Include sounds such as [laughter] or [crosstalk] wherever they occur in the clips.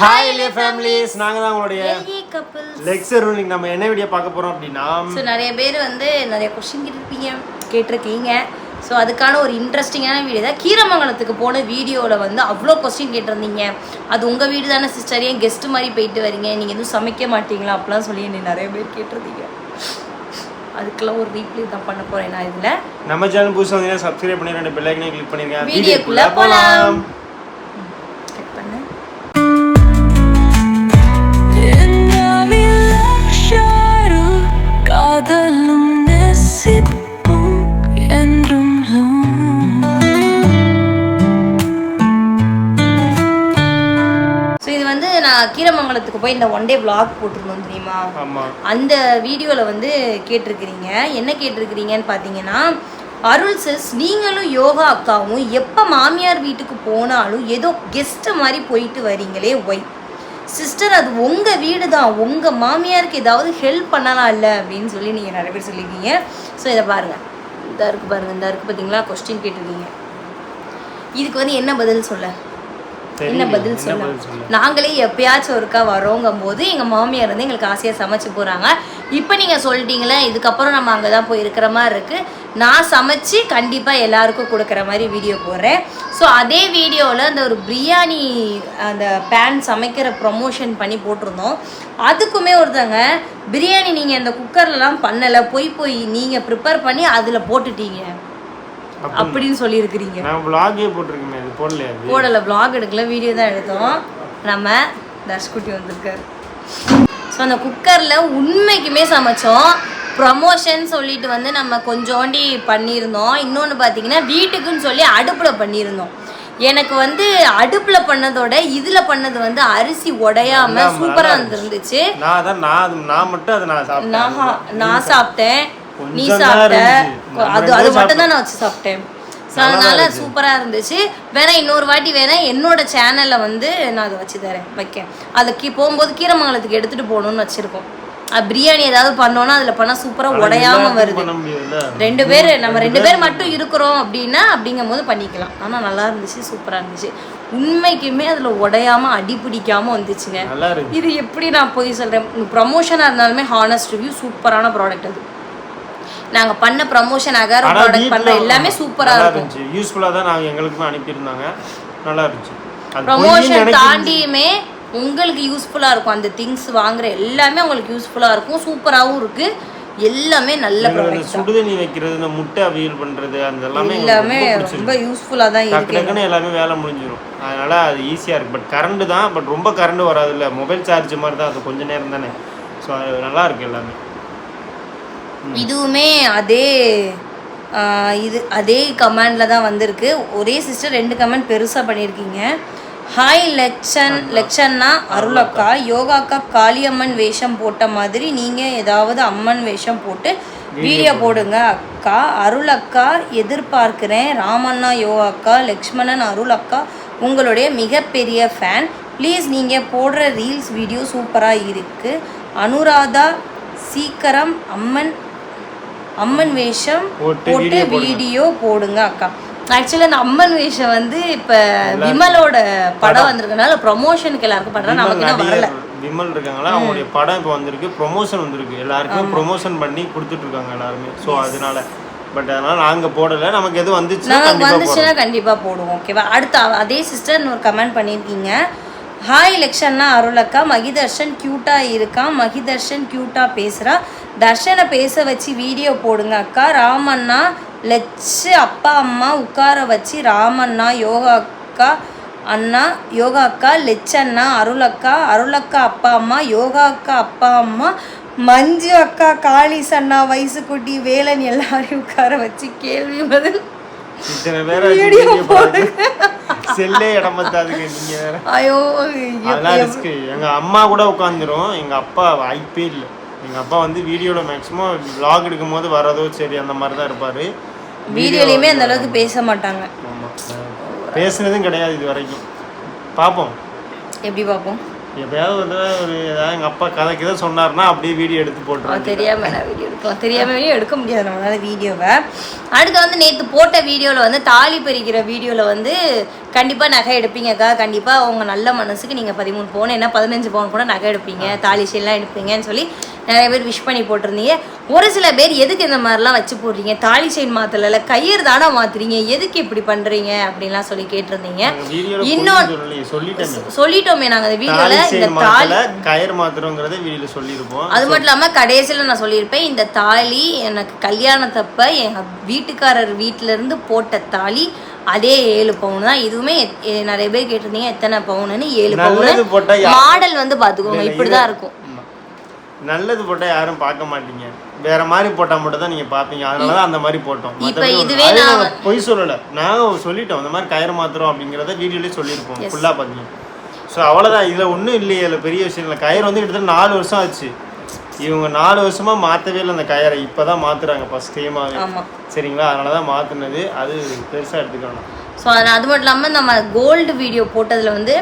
Hi இல்லையா families நாங்கள் தான் உங்களுடைய லெக்சர் இன்னைக்கு நம்ம என்ன வீடியோ பார்க்க போறோம் அப்படின்னா ஸோ நிறைய பேர் வந்து நிறைய கொஸ்டின் கேட்டிருப்பீங்க கேட்டிருக்கீங்க. ஸோ அதுக்கான ஒரு இன்ட்ரெஸ்டிங்கான வீடியோ தான் கீரமங்கலத்துக்கு போன வீடியோவில் வந்து அவ்வளோ கொஸ்டின் கேட்டிருந்தீங்க. அது உங்கள் வீடு தானே சிஸ்டர் ஏன் கெஸ்ட் மாதிரி போயிட்டு வரீங்க? நீங்கள் எதுவும் சமைக்க மாட்டீங்களா? அப்படிலாம் சொல்லி என்னை நிறைய பேர் கேட்டிருந்தீங்க. அதுக்கெல்லாம் ஒரு ரீப்ளே தான் பண்ண போகிறேன் நான் இதில். நம்ம சேனல் புதுசாக வந்தீங்கன்னா சப்ஸ்கிரைப் பண்ணி ரெண்டு பெல் ஐக்கனையும் கிளிக் பண்ணிருங்க. வீடியோக்குள்ள வீடியோக்குள்ள என்றும் ஸோ இது வந்து நான் கீரமங்கலத்துக்கு போய் இந்த ஒன் டே vlog போட்டிருந்தோம் தெரியுமா? ஆமா. அந்த வீடியோவில் வந்து கேட்டிருக்கிறீங்க. என்ன கேட்டிருக்கிறீங்கன்னு பார்த்தீங்கன்னா அருள் சிஸ் நீங்களும் யோகா அக்காவும் எப்போ மாமியார் வீட்டுக்கு போனாலும் ஏதோ கெஸ்ட்டு மாதிரி போயிட்டு வரீங்களே ஒய் சிஸ்டர் அது உங்கள் வீடு தான் உங்கள் மாமியாருக்கு ஏதாவது ஹெல்ப் பண்ணலாம் இல்லை அப்படின்னு சொல்லி நீங்கள் நிறைய பேர் சொல்லியிருக்கீங்க. ஸோ இதை பாருங்கள் இந்த இருக்கு பாருங்கள் இந்த இருக்கு பார்த்தீங்களா கொஸ்டின் கேட்டிருக்கீங்க. இதுக்கு வந்து என்ன பதில் சொல்ல? என்ன பதில் சொல்ல? நாங்களே எப்பயாச்சும் ஒருக்கா வரோங்கும் போது எங்கள் மாமியார் வந்து எங்களுக்கு ஆசையாக சமைச்சு போகிறாங்க இப்போ நீங்கள் சொல்லிட்டீங்களே இதுக்கப்புறம் நம்ம அங்கே தான் போய் இருக்கிற மாதிரி இருக்குது நான் சமைச்சு கண்டிப்பாக எல்லாருக்கும் கொடுக்குற மாதிரி வீடியோ போடுறேன். ஸோ அதே வீடியோவில் அந்த ஒரு பிரியாணி அந்த பேன் சமைக்கிற ப்ரொமோஷன் பண்ணி போட்டிருந்தோம். அதுக்குமே ஒருத்தங்க பிரியாணி நீங்கள் இந்த குக்கர்லலாம் பண்ணலை போய் போய் நீங்கள் ப்ரிப்பேர் பண்ணி அதில் போட்டுட்டீங்க. அப்படின்னு சொல்லியிருக்கிறீங்க. நான் vlog-ஏ போட்டிருக்கேன் இது போடலையா அது? போடலை vlog எடுக்கல வீடியோ தான் எடுத்தோம். நம்ம தர்ஷ்குட்டி வந்திருக்காரு. ஸோ அந்த குக்கரில் உண்மைக்குமே சமைச்சோம். ப்ரமோஷன் சொல்லிட்டு வந்து நம்ம கொஞ்சோண்டி பண்ணியிருந்தோம். இன்னொன்று பார்த்தீங்கன்னா வீட்டுக்குன்னு சொல்லி அடுப்பில் பண்ணியிருந்தோம். எனக்கு வந்து அடுப்பில் பண்ணதோட இதில் பண்ணது வந்து அரிசி உடையாம இருந்துச்சு. இருந்துருந்துச்சு நான் நான் மட்டும் அதை நான் சாப்பிட்டேன். நான் சாப்பிட்டேன். நீ சாப்பிட்ட? அது அது மட்டும் தான் நான் வச்சு சாப்பிட்டேன். அதனால. சூப்பரா இருந்துச்சு. வேணா இன்னொரு வாட்டி வேணா என்னோட சேனல்ல வந்து நான் அதை வச்சு தரேன். வைக்க அதை போகும்போது கீரமங்கலத்துக்கு எடுத்துட்டு போகணும்னு வச்சிருக்கோம். பிரியாணி ஏதாவது பண்ணோம்னா அதுல பண்ணா சூப்பரா ஆனா உடையாம வருது. ரெண்டு பேர் நம்ம ரெண்டு பேர் மட்டும் இருக்கிறோம் அப்படின்னா அப்படிங்கும் போது பண்ணிக்கலாம். ஆனா நல்லா இருந்துச்சு சூப்பரா இருந்துச்சு. உண்மைக்குமே அதுல உடையாம அடி பிடிக்காம வந்துச்சுங்க. இது எப்படி நான் போய் சொல்கிறேன் ப்ரமோஷனாக இருந்தாலுமே ஹானஸ்ட் ரிவ்யூ சூப்பரான ப்ராடக்ட் அது. நாங்கள் பண்ண ப்ரமோஷன் அகார ஆனா ப்ராடக்ட் பண்ண எல்லாமே சூப்பராக நல்லா இருக்கும். இருந்துச்சு. யூஸ்ஃபுல்லாக தான் நாங்கள் எங்களுக்குமே அனுப்பியிருந்தாங்க. நல்லா இருந்துச்சு. ப்ரமோஷன் தாண்டியுமே உங்களுக்கு யூஸ்ஃபுல்லாக இருக்கும். அந்த திங்ஸ் வாங்குற எல்லாமே உங்களுக்கு யூஸ்ஃபுல்லாக இருக்கும். சூப்பராகவும் இருக்குது எல்லாமே நல்ல சுடுதண்ணி வைக்கிறது இந்த முட்டை அவியல் பண்றது அந்த எல்லாமே எல்லாமே ரொம்ப. யூஸ்ஃபுல்லாக தான் இருக்கு எல்லாமே வேலை முடிஞ்சிடும் அதனால அது ஈஸியாக இருக்கு. பட் கரண்ட் தான் பட் ரொம்ப கரண்ட் வராதுல்ல. மொபைல் சார்ஜ் மாதிரி தான் அது கொஞ்ச நேரம் தானே. ஸோ அது நல்லா இருக்கு எல்லாமே. இதுவுமே அதே இது அதே கமெண்டில் தான் வந்திருக்கு. ஒரே சிஸ்டர் ரெண்டு கமெண்ட் பெருசாக பண்ணியிருக்கீங்க. ஹாய் லெக்ஷன் லெக்ஷன்னா அருளக்கா. யோகாக்கா காளியம்மன் வேஷம் போட்ட மாதிரி நீங்கள் ஏதாவது அம்மன் வேஷம் போட்டு வீடியோ போடுங்க. அக்கா. அருளக்கா எதிர்பார்க்கிறேன். ராமண்ணா யோகாக்கா லக்ஷ்மணன் அருளக்கா உங்களுடைய மிகப்பெரிய ஃபேன் ப்ளீஸ் நீங்கள் போடுற ரீல்ஸ் வீடியோ சூப்பராக இருக்குது அனுராதா சீக்கிரம் அம்மன் அம்மன் வேஷம் போட்டு. வீடியோ போடுங்க அக்கா. ஆக்சுவலி அந்த அம்மன் வேஷம் வந்து இப்போ விமலோட படம். வந்திருக்கனால ப்ரொமோஷனுக்கு எல்லாருக்கும் பண்ணுறேன் விமல் நமக்கு இன்னும் வரல. விமல் இருக்காங்களா? அவங்களுடைய படம் இப்போ வந்திருக்கு. ப்ரொமோஷன் வந்திருக்கு. எல்லாருக்குமே ப்ரொமோஷன் பண்ணி கொடுத்துட்டு இருக்காங்க எல்லாருமே. ஸோ அதனால. பட் அதனால நாங்க போடல. நமக்கு எது வந்துச்சுன்னா நமக்கு கண்டிப்பா வந்துச்சுன்னா போடுறோம் கண்டிப்பாக போடுவோம். ஓகேவா அடுத்து அதே சிஸ்டர் ஒரு கமெண்ட் பண்ணியிருக்கீங்க. ஹாய் லக்ஷன்னா அருளக்கா. மகிதர்ஷன் க்யூட்டாக இருக்கான் மகிதர்ஷன் க்யூட்டாக பேசுகிறா தர்ஷனை பேச வச்சு வீடியோ போடுங்க அக்கா. ராமண்ணா லட்சு அப்பா அம்மா உட்கார வச்சு ராமண்ணா யோகா அக்கா அண்ணா யோகா அக்கா லெச்சண்ணா அருளக்கா அருளக்கா அப்பா அம்மா யோகா அக்கா அப்பா அம்மா மஞ்சு அக்கா காளிஸ் அண்ணா வயசு குட்டி வேலன் எல்லாரையும் உட்கார வச்சு கேள்வி பதில். செல்லே இடம் பத்தாதுங்க நீங்க வேற. ஐயோ அதெல்லாம் ரிஸ்க் எங்க அம்மா கூட உட்காந்துரும். எங்க அப்பா வாய்ப்பே இல்லை. எங்க அப்பா வந்து வீடியோல மேக்ஸிமம் vlog எடுக்கும் போது வரதோ சரி அந்த மாதிரி தான் இருப்பாரு. வீடியோலையுமே அந்த அளவுக்கு பேச மாட்டாங்க பேசுனதும் கிடையாது இது வரைக்கும். பார்ப்போம் எப்படி பார்ப்போம் எப்பயாவது வந்து ஒரு ஏதாவது எங்கள் அப்பா கதைக்கு தான் சொன்னார்னா அப்படியே வீடியோ எடுத்து அவன் போட்டுருவாங்க தெரியாம நான் வீடியோ எடுக்கலாம். தெரியாம வீடியோ எடுக்க முடியாது நம்மளால வீடியோவை. அடுத்து வந்து நேற்று போட்ட வீடியோவில் வந்து தாலி பறிக்கிற வீடியோவில் வந்து கண்டிப்பாக நகை எடுப்பீங்கக்கா கண்டிப்பாக உங்கள் நல்ல மனசுக்கு நீங்கள் பதிமூணு பவுன் என்ன பதினஞ்சு பவுன் கூட நகை எடுப்பீங்க. தாலி செல்லாம் எடுப்பீங்கன்னு சொல்லி நிறைய பேர் விஷ் பண்ணி போட்டிருந்தீங்க. ஒரு சில பேர் எதுக்கு இந்த மாதிரிலாம் வச்சு போடுறீங்க? தாலி செயின் மாற்றல கயிறு தானே மாத்துறீங்க? எதுக்கு இப்படி பண்ணுறீங்க அப்படின்லாம் சொல்லி கேட்டிருந்தீங்க. சொல்லிட்டேன் சொல்லிட்டோமே. நாங்கள் அந்த தாலி வீடியோவில் இந்த தாலி மாத்தல கயிறு மாத்திரங்கிறத வீடியோல சொல்லியிருப்போம். அது மட்டும் இல்லாமல் கடைசியில் நான் சொல்லியிருப்பேன் இந்த தாலி எனக்கு கல்யாணத்தப்ப என் வீட்டுக்காரர் வீட்ல இருந்து போட்ட தாலி அதே ஏழு பவுன் தான். இதுவுமே நிறைய பேர் கேட்டிருந்தீங்க எத்தனை பவுனுன்னு? ஏழு பவுன். மாடல் வந்து பார்த்துக்கோங்க இப்படி தான் இருக்கும். நல்லது போட்டா யாரும் பார்க்க மாட்டீங்க. வேற மாதிரி போட்டா மட்டும் தான் நீங்க பாப்பீங்க அதனால தான் அந்த மாதிரி போட்டோம். பொய் சொல்லல. நாங்க சொல்லிட்டோம் இந்த மாதிரி கயிறு மாத்திரம் அப்படிங்கறத வீடியோலயே சொல்லியிருப்போம். ஃபுல்லா பாத்தீங்க ஸோ அவ்வளவுதான். இதுல ஒண்ணும் இல்லையே இதுல பெரிய விஷயம் இல்லை. கயிறு வந்து கிட்டத்தட்ட நாலு வருஷம் ஆச்சு. இவங்க நாலு வருஷமா மாத்தவே இல்லை அந்த கயிறை இப்பதான் மாத்துறாங்க. ஃபர்ஸ்ட் டைமாவே ஆமா. சரிங்களா? அதனால தான் மாத்துனது. அது பெருசா எடுத்துக்கணும். ஸோ அது அது மட்டும் இல்லாமல் நம்ம கோல்டு வீடியோ போட்டதில் வந்து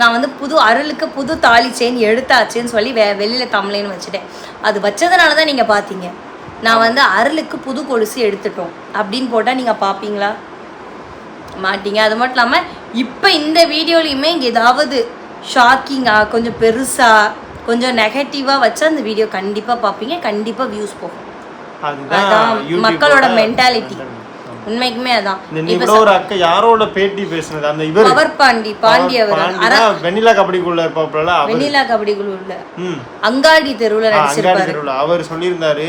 நான் வந்து புது அருளுக்கு புது தாலி செயின் எடுத்தாச்சுன்னு சொல்லி வே வெளியில் தமிழ்னு வச்சுட்டேன். அது வச்சதுனால தான் நீங்கள் பார்த்தீங்க நான் வந்து அருளுக்கு புது கொலுசு எடுத்துட்டோம். அப்படின்னு போட்டால் நீங்கள் பார்ப்பீங்களா மாட்டீங்க. அது மட்டும் இல்லாமல் இப்போ இந்த வீடியோலையுமே ஏதாவது ஷாக்கிங்காக கொஞ்சம் பெருசாக கொஞ்சம் நெகட்டிவாக வச்சா அந்த வீடியோ கண்டிப்பாக பார்ப்பீங்க கண்டிப்பாக வியூஸ் போகும். அதுதான் மக்களோட மென்டாலிட்டி. உண்மைக்குமே அதான். கூட ஒரு அக்கா யாரோட பேட்டி பேசுனது? அந்த இவர். பவர் பாண்டி பாண்டி அவர். வெண்ணிலா கபடிக்குள்ள இருப்பாப்ல வெண்ணிலா கபடி குழுவில் ம். அங்காடி தெருவில் நடிச்சிருப்பாரு. அவர் சொல்லியிருந்தாரு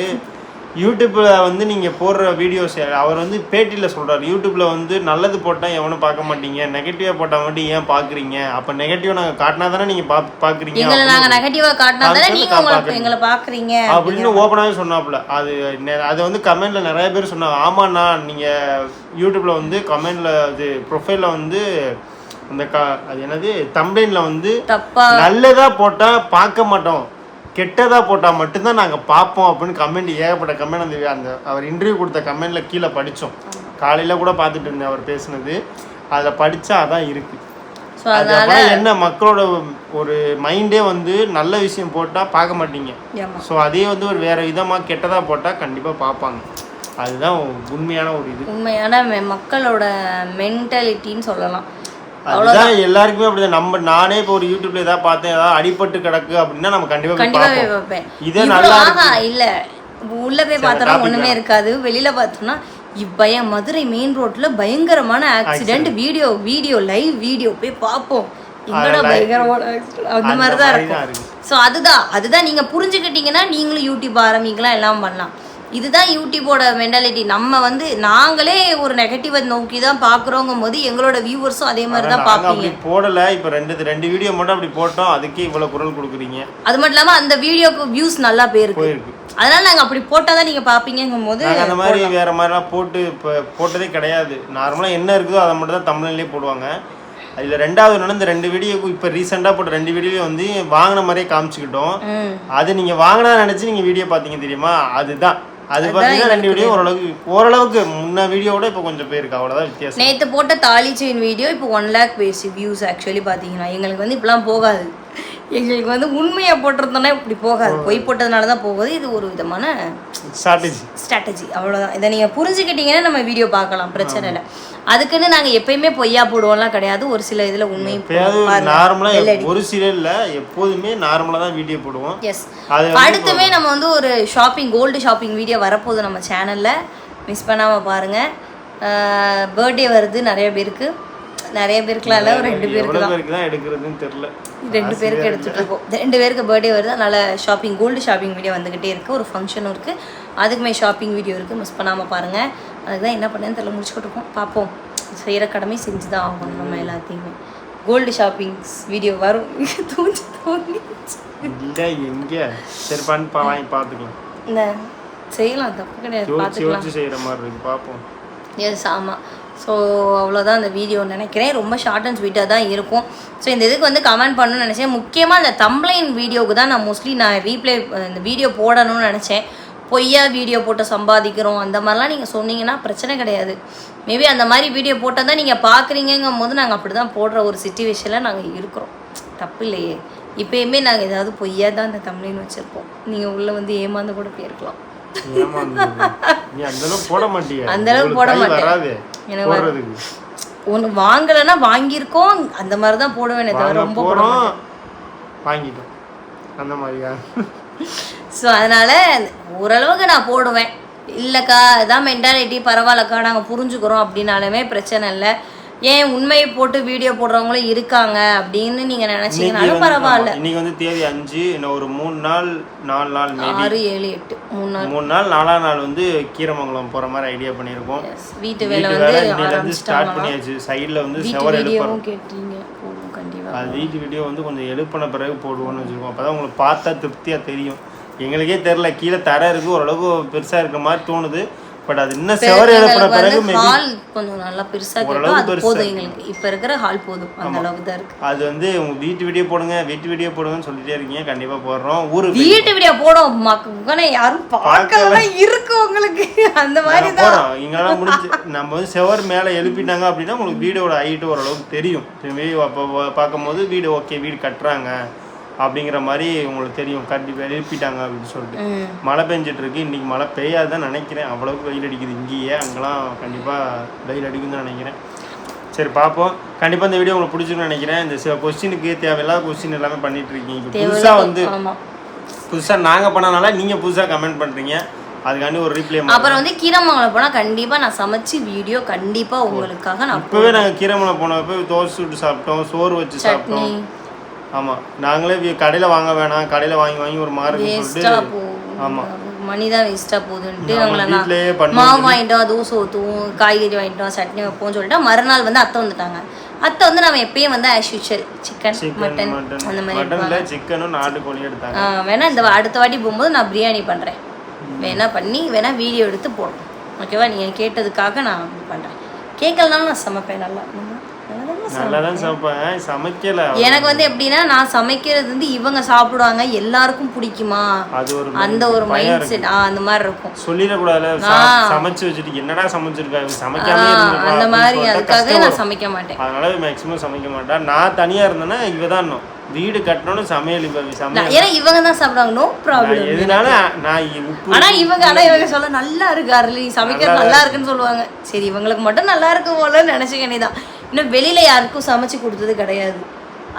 யூடியூப்ல வந்து நீங்க போடுற வீடியோஸ் அவர் வந்து பேட்டியில சொல்றாரு. யூடியூப்ல வந்து நல்லது போட்டா எவனும் பார்க்க மாட்டீங்க நெகட்டிவா போட்டா மட்டும் ஏன் பாக்குறீங்க அப்ப நெகட்டிவ் நாங்க காட்டினா தானே நீங்க பா- பாக்குறீங்க எங்களை நாங்க நெகட்டிவா காட்டினா தானே அதுக்கு நீங்க நான் உங்களை பார்க்கறேன். எங்களை பாக்குறீங்க அப்படின்னு ஓப்பனாகவே சொன்னாப்புல. அது அது வந்து கமெண்ட்ல நிறைய பேர் சொன்னாங்க. ஆமாண்ணா நீங்க யூடியூப்ல வந்து கமெண்ட்ல அது ப்ரொஃபைல்ல வந்து அந்த க அது என்னது தம்ப்ளைன்ல வந்து தப்பா. நல்லதா போட்டா பார்க்க மாட்டோம். கெட்டதா போட்டா மட்டும்தான் நாங்க பார்ப்போம் அப்படின்னு கமெண்ட் ஏகப்பட்ட கமெண்ட் அந்த அந்த அவர் இன்டர்வியூ கொடுத்த கமெண்ட்ல கீழே படிச்சோம். காலையில கூட பார்த்துட்டு இருந்தேன் அவர் பேசுனது. அதுல படிச்சா அதான் இருக்கு. ஸோ அது அப்புறம் என்ன மக்களோட ஒரு மைண்டே வந்து நல்ல விஷயம் போட்டா பார்க்க மாட்டீங்க. ஸோ அதே வந்து ஒரு வேற விதமா கெட்டதா போட்டா கண்டிப்பா பார்ப்பாங்க. அதுதான் உண்மையான ஒரு இது. உண்மையான மக்களோட மென்டாலிட்டின்னு சொல்லலாம். அதுதான் எல்லாருக்குமே அப்படிதான். நம்ம நானே இப்போ ஒரு யூடியூப்ல ஏதாவது பார்த்தேன் ஏதாவது அடிபட்டு கிடக்கு அப்படின்னா நம்ம கண்டிப்பா கண்டிப்பாவே பார்ப்போம். வைப்பேன் இதே நல்லா இல்ல. உள்ள போய் பார்த்தோம்னா ஒண்ணுமே. இருக்காது. வெளியில பார்த்தோம்னா இப்பயம் மதுரை மெயின் ரோட்ல பயங்கரமான accident video video live video போய் பார்ப்போம். live- பயங்கரமான? அந்த மாதிரி தான் இருக்கும். இருக்கு. ஸோ அதுதான். அதுதான் நீங்க புரிஞ்சுக்கிட்டீங்கன்னா நீங்களும் யூடியூப் ஆரம்பிக்கலாம் எல்லாம் பண்ணலாம். இதுதான் யூடியூபோட மென்டாலிட்டி நம்ம வந்து நாங்களே ஒரு நெகட்டிவை நோக்கி தான் பார்க்குறோங்கும் போது எங்களோட வியூவர்ஸும் அதே மாதிரி தான் பார்ப்பீங்க. போடல. இப்போ ரெண்டு ரெண்டு வீடியோ மட்டும் அப்படி போட்டோம். அதுக்கே இவ்வளவு குரல் கொடுக்குறீங்க. அது மட்டும் இல்லாம அந்த வீடியோக்கு வியூஸ் நல்லா போயிருக்கு. அதனால நாங்க அப்படி போட்டாதான் நீங்க பாப்பீங்கும் போது நாங்க அந்த மாதிரி வேற மாதிரிலாம் போட்டு இப்போ போட்டதே கிடையாது. நார்மலா என்ன இருக்குதோ அதை மட்டும் தான் தமிழ்லேயே போடுவாங்க. அதுல ரெண்டாவது என்னன்னா இந்த ரெண்டு வீடியோக்கு இப்போ ரீசெண்டாக போட்ட ரெண்டு வீடியோ வந்து வாங்கின மாதிரியே காமிச்சுக்கிட்டோம். அது நீங்க வாங்கினா நினைச்சு நீங்க வீடியோ பாத்தீங்க தெரியுமா? அதுதான். அது பார்த்தீங்கன்னா ரெண்டு வீடியோ ஓரளவுக்கு ஓரளவுக்கு முன்ன வீடியோவோட இப்போ கொஞ்சம் போயிருக்கு அவ்வளோதான் வித்தியாசம். நேத்து போட்ட தாலி செயின் வீடியோ இப்போ ஒன் லேக் பேசி வியூஸ் ஆக்சுவலி பாத்தீங்கன்னா. எங்களுக்கு வந்து இப்படிலாம் போகாது. எங்களுக்கு வந்து உண்மையா போட்டிருந்தோம்னா இப்படி போகாது. பொய் போட்டதுனால தான் போகுது. இது ஒரு விதமான ஸ்ட்ராட்டஜி ஸ்ட்ராட்டஜி அவ்வளோதான் இதை நீங்கள் புரிஞ்சுக்கிட்டீங்கன்னா நம்ம வீடியோ பார்க்கலாம். பிரச்சனை இல்லை. அதுக்குன்னு நாங்கள் எப்பயுமே பொய்யா போடுவோம்லாம் கிடையாது. ஒரு சில இதில் உண்மையும் எப்பயாவது நார்மலா ஒரு சீரியல்ல எப்போதுமே நார்மலா தான் வீடியோ போடுவோம். எஸ் அடுத்துமே நம்ம வந்து ஒரு ஷாப்பிங் கோல்டு ஷாப்பிங் வீடியோ வரப்போகுது நம்ம சேனலில் மிஸ் பண்ணாமல் பாருங்கள் பர்த்டே வருது நிறைய பேருக்கு. நிறைய பேருக்குலாம் இல்லை ஒரு ரெண்டு பேருக்கு தான். பேருக்கு தான் எடுக்கிறதுன்னு தெரியல. ரெண்டு பேருக்கு எடுத்துகிட்டு இருக்கோம் ரெண்டு பேருக்கு பர்த்டே வருது அதனால் ஷாப்பிங் கோல்டு ஷாப்பிங் வீடியோ வந்துக்கிட்டே இருக்குது ஒரு ஃபங்க்ஷனும் இருக்குது அதுக்குமே ஷாப்பிங் வீடியோ இருக்குது மிஸ் பண்ணாமல் பாருங்கள் அதுக்கு தான் என்ன பண்ணேன்னு தெரியல முடிச்சுக்கிட்டு இருக்கோம் பார்ப்போம். செய்கிற கடமை செஞ்சு தான் ஆகணும் நம்ம எல்லாத்தையுமே. கோல்டு ஷாப்பிங்ஸ் வீடியோ வரும். [laughs] தூஞ்சி தூங்கி இல்ல எங்க? சரி பண்ணி வாங்கி பார்த்துக்கலாம். இந்த செய்யலாம் தப்பு கிடையாது பார்த்துக்கலாம். செய்யற மாதிரி இருக்கு பார்ப்போம். எஸ் ஆமாம் ஸோ அவ்வளோதான் அந்த வீடியோ நினைக்கிறேன். ரொம்ப ஷார்ட் அண்ட் ஸ்வீட்டாக தான் இருக்கும். ஸோ இந்த இதுக்கு வந்து கமெண்ட் பண்ணணும்னு நினச்சேன். முக்கியமாக இந்த தம்ப்ளைன் வீடியோவுக்கு தான் நான் மோஸ்ட்லி நான் ரீப்ளே இந்த வீடியோ போடணும்னு நினச்சேன். பொய்யா வீடியோ போட்டு சம்பாதிக்கிறோம். அந்த மாதிரிலாம் நீங்கள் சொன்னீங்கன்னா பிரச்சனை கிடையாது. மேபி அந்த மாதிரி வீடியோ போட்டால் தான் நீங்கள் பார்க்குறீங்கங்கும் போது நாங்கள் அப்படி தான் போடுற ஒரு சுச்சுவேஷனில் நாங்கள் இருக்கிறோம். தப்பு இல்லையே. இப்பயுமே நாங்கள் ஏதாவது பொய்யா தான் அந்த தமிழ்னு வச்சுருப்போம். நீங்கள் உள்ளே வந்து ஏமாந்து கூட போயிருக்கலாம். அந்த அளவுக்கு போட மாட்டேன். வராது எனக்கு ஒன்று வாங்கலைன்னா வாங்கியிருக்கோம் அந்த மாதிரி தான் போடுவேனே தவிர ரொம்ப வாங்கிட்டோம். அந்த மாதிரியா? ஸோ அதனால் ஓரளவுக்கு நான் போடுவேன். இல்லைக்கா இதான் மென்டாலிட்டி பரவாயில்லக்கா நாங்கள் புரிஞ்சுக்கிறோம் அப்படின்னாலுமே பிரச்சனை இல்லை. ஏன் உண்மையை போட்டு வீடியோ போடுறவங்களும் இருக்காங்க அப்படின்னு இன்னைக்கு நினச்சிங்கனாலும் பரவாயில்ல. இன்னைக்கு வந்து தேதி அஞ்சு இன்னும் ஒரு மூணு நாள் நாலு நாள் ஆறு ஏழு எட்டு மூணு நாள். மூணு நாள் நாலாம் நாள் வந்து கீரமங்கலம் போற மாதிரி ஐடியா பண்ணியிருக்கோம். வீட்டு வேலை வந்து ஸ்டார்ட் பண்ணியாச்சு. சைடில் வந்து செவர் வீடியோவும் கேட்டீங்க. போடுவோம் கண்டிப்பாக அது வீட்டு வீடியோ வந்து கொஞ்சம் எழுப்பின பிறகு போடுவோம்னு வச்சுருக்கோம். அப்போ தான் உங்களுக்கு பார்த்தா திருப்தியாக தெரியும். எங்களுக்கே தெரில கீழே தரை இருக்குது ஓரளவுக்கு பெருசாக இருக்க மாதிரி தோணுது. பட் அது இன்னும் செவர் எழுப்பின பிறகு ஹால் கொஞ்சம் நல்லா பெருசா கேட்டோம் ஓரளவுக்கு அது போதும் எங்களுக்கு. இப்ப இருக்கிற ஹால் போதும். அந்த அளவுக்கு தான் இருக்கு. அது வந்து உங்க வீட்டு வீடியோ போடுங்க வீட்டு வீடியோ போடுங்கன்னு சொல்லிட்டே இருக்கீங்க. கண்டிப்பாக போடுறோம். ஊருக்கு வீட்டு வீடியோ போடும் மக்கனே யாரும் பார்க்கலாம் இருக்கு உங்களுக்கு. அந்த மாதிரி தான். இங்கெல்லாம் முடிஞ்சு நம்ம வந்து செவர் மேலே எழுப்பிட்டாங்க அப்படின்னா உங்களுக்கு வீடோட ஹைட்டு ஓரளவுக்கு தெரியும். வீடு அப்போ பார்க்கும்போது வீடு ஓகே வீடு கட்டுறாங்க. அப்படிங்கிற மாதிரி உங்களுக்கு தெரியும். கட்டி எழுப்பிட்டாங்க அப்படின்னு சொல்லிட்டு. மழை பெஞ்சிட்டு இருக்கு இன்னைக்கு மழை பெய்யாதுதான் நினைக்கிறேன். அவ்வளவுக்கு வெயில் அடிக்குது. இங்கேயே அங்கெல்லாம் கண்டிப்பாக வெயில் அடிக்குதுன்னு தான் நினைக்கிறேன். சரி பார்ப்போம். கண்டிப்பாக இந்த வீடியோ உங்களுக்கு பிடிச்சிருக்குன்னு நினைக்கிறேன். இந்த சில கொஸ்டினுக்கு தேவையில்லாத கொஸ்டின் எல்லாமே பண்ணிட்டு இருக்கீங்க புதுசாக வந்து புதுசாக நாங்கள் பண்ணனால நீங்கள் புதுசாக கமெண்ட் பண்ணுறீங்க அதுக்காண்டி ஒரு ரீப்ளே அப்புறம் வந்து கீரமங்கலம் போனா கண்டிப்பா நான் சமைச்சு வீடியோ கண்டிப்பா உங்களுக்காக நான் இப்போவே நாங்கள் கீரமலை போனப்போ தோசை சுட்டு சாப்பிட்டோம். சோறு வச்சு சாப்பிட்டோம். ஆமாம் நாங்களே கடையில் வாங்க வேணாம். கடையில் வாங்கி வாங்கி ஒரு மாதிரி சொல்லிட்டு ஆமாம் மணி தான் வேஸ்டா போகுதுன்ட்டு அவங்கள மாவு வாங்கிட்டோம் தோசை ஊற்றுவோம் காய்கறி வாங்கிட்டோம் சட்னி வைப்போம்னு சொல்லிட்டு மறுநாள் வந்து அத்தை வந்துட்டாங்க. அத்தை வந்து நம்ம எப்பயும் வந்து ஆஸ் யூஷுவல் சிக்கன் மட்டன் அந்த மாதிரி சிக்கனும் நாட்டுக்கோழி எடுத்தாங்க. வேணா இந்த அடுத்த வாட்டி போகும்போது நான் பிரியாணி பண்ணுறேன் வேணா பண்ணி வேணா வீடியோ எடுத்து போடுறோம் ஓகேவா நீங்கள் கேட்டதுக்காக நான் பண்ணுறேன் கேட்கலனாலும் நான் சமைப்பேன் நல்லா. நல்லா தான் நல்லா தான் சமைப்பேன் சமைக்கல எனக்கு வந்து எப்படின்னா நான் சமைக்கிறது வந்து இவங்க சாப்பிடுவாங்க. எல்லாருக்கும் பிடிக்குமா? அது ஒரு அந்த ஒரு மைண்ட் செட் அந்த மாதிரி இருக்கும். சொல்லிடக்கூடாதுல சா- சமைச்சு வச்சுட்டு என்னடா சமைச்சிருக்கா? இவன் சமைக்காம அந்த மாதிரி அதுக்காக நான். சமைக்க மாட்டேன். அதனால மேக்ஸிமம் சமைக்க மாட்டா நான் தனியா இருந்தேன்னா இவ தான். வீடு கட்டணும்னு சமையல் இவ சமையல் ஏன்னா இவங்க தான் சாப்பிடுவாங்க. நோ ப்ராப்ளம் எதுனால நான் உப்பு ஆனா இவங்க ஆனா இவங்க சொல்ல நல்லா இருக்கு அருளி. சமைக்கிறது நல்லா இருக்குன்னு சொல்லுவாங்க. சரி இவங்களுக்கு மட்டும் நல்லா இருக்கு போலன்னு நினைச்சுக்க வேண்டியதான் இன்னும் வெளியில யாருக்கும் சமைச்சு கொடுத்தது கிடையாது.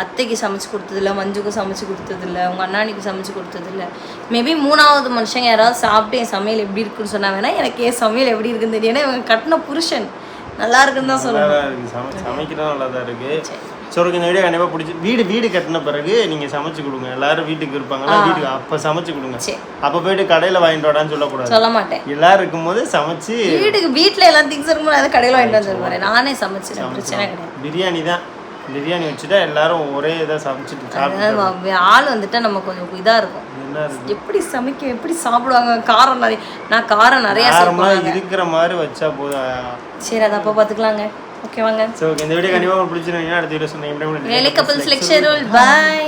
அத்தைக்கு சமைச்சு கொடுத்ததில்ல மஞ்சுக்கும் சமைச்சு கொடுத்ததில்ல உங்க அண்ணாணிக்கு சமைச்சு கொடுத்ததில்ல. மேபி மூணாவது மனுஷங்க யாராவது சாப்பிட்டு என் சமையல் எப்படி இருக்குன்னு சொன்னா வேணா எனக்கு என் சமையல் எப்படி இருக்குன்னு தெரியும். ஏன்னா இவங்க கட்டின புருஷன். நல்லா இருக்குன்னு தான் சொல்லுவாங்க சமைக்கிறது நல்லா தான் இருக்கு சரி ஓகே, இந்த வீடியோ கண்டிப்பா பிடிச்சி வீடு வீடு கட்டின பிறகு நீங்க சமைச்சு கொடுங்க. எல்லாரும் வீட்டுக்கு இருப்பாங்களா வீட்டுக்கு அப்ப சமைச்சு கொடுங்க. அப்ப போயிட்டு கடையில வாங்கிட்டு வாடான்னு சொல்லக்கூடாது. சொல்ல மாட்டேன். எல்லாரும் இருக்கும்போது சமைச்சு வீட்டுக்கு வீட்ல எல்லாம் திங்ஸ் இருக்கும்போது அதை கடையில் வாங்கிட்டு வந்து நானே பிரச்சனை கிடையாது. பிரியாணி தான். பிரியாணி வச்சுட்டா எல்லாரும் ஒரே இதை சமைச்சிட்டு சாப்பிட்டு ஆள் வந்துட்டா நம்ம கொஞ்சம் இதா இருக்கும். எப்படி சமைக்க எப்படி சாப்பிடுவாங்க? காரம் நிறைய நான் காரம் நிறைய இருக்கிற மாதிரி வச்சா போதும். சரி அதை அப்போ பார்த்துக்கலாங்க ஓகேவாங்க ஓகே இந்த வீடியோ கண்டிப்பா உங்களுக்கு பிடிச்சிருந்தீங்கன்னா அடுத்த வீடியோ சொன்னீங்க வேலை பாய்